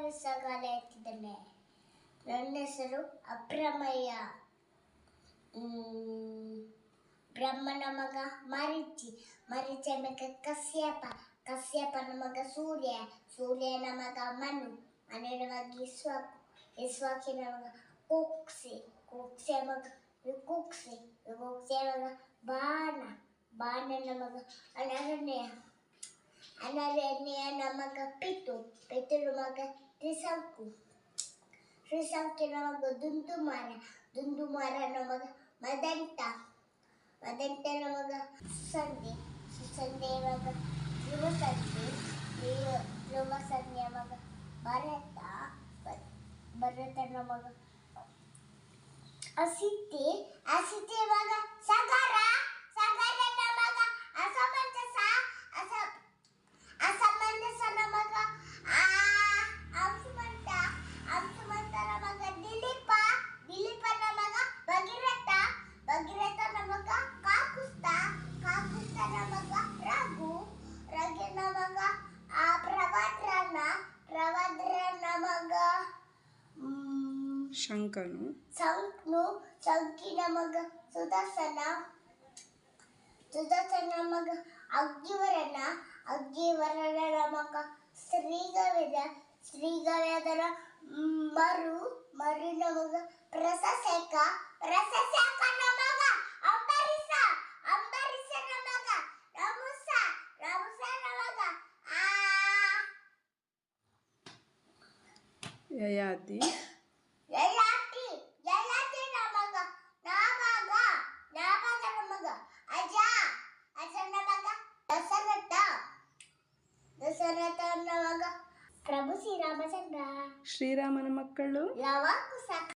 ವಿಸಗಾಲ ಎತ್ತಿದ್ದಾನೆ. ನನ್ನ ಹೆಸರು ಅಪ್ರಮಯ್ಯ ಹ್ಮ್, ಬ್ರಹ್ಮನ ಮಗ ಮರಿಚಿ ಮರಿಚಿ ಮಗ ಕಸ್ಯಪ ಕಶ್ಯಪನ ಮಗ ಸೂರ್ಯ ಸೂರ್ಯನ ಮಗ ಮನು ಮನುವಿನ ಮಗ ಇಸ್ವಾಕು ಇಸ್ವಾಕಿನ ಮಗ ಕುಕ್ಸಿ ಕುಕ್ಸಿಯ ಮಗ ವಿಕುಕ್ಸಿ ವಿಕುಕ್ಸಿಯ ಮಗ ಬಾಣ ಬಾಣನ ಮಗ ಅನರಣ್ಯ. anarenea na magapito, pito na magatisangku. Risangki na magadundumara, dundumara na maga madanta. Madanta na maga susandi, susandi maga limosandi, limosandi maga barata, barata na maga asite, asite maga sagara. ಕಾಕುಸ್ತನ Raghu Raghu ನಮಗ ಮಗ ಆ ಪ್ರವದ್ರನ ಪ್ರವದ್ರ ನಮಗ ಶಂಕನು ಶಂಕನು ಶಂಕಿ ನಮಗ ಮಗ ಸುದರ್ಶನ. ಸುದರ್ಶನ ನಮಗ ಅಗ್ಗಿವರನ ಅಗ್ಗಿವರನ ನಮಗ ಶ್ರೀಗವೇದ ಶ್ರೀಗವೇದನ ಮರು ಮರು ನಮಗ ಪ್ರಸಸೇಕ ಪ್ರಸಸೇಕ ಮಗ ಯಯಾತಿ ಯಯಾತಿ ಯಯಾತಿನ ಮಗ ನಾಭಾಗ ನಾಭಾಗನ ಮಗ ಅಜ ಅಜನ ಮಗ ದಶರಥ ದಶರಥನ ಮಗ ಪ್ರಭು ಶ್ರೀರಾಮಚಂದ್ರ ಶ್ರೀರಾಮನ ಮಕ್ಕಳು ಲವ ಕುಶ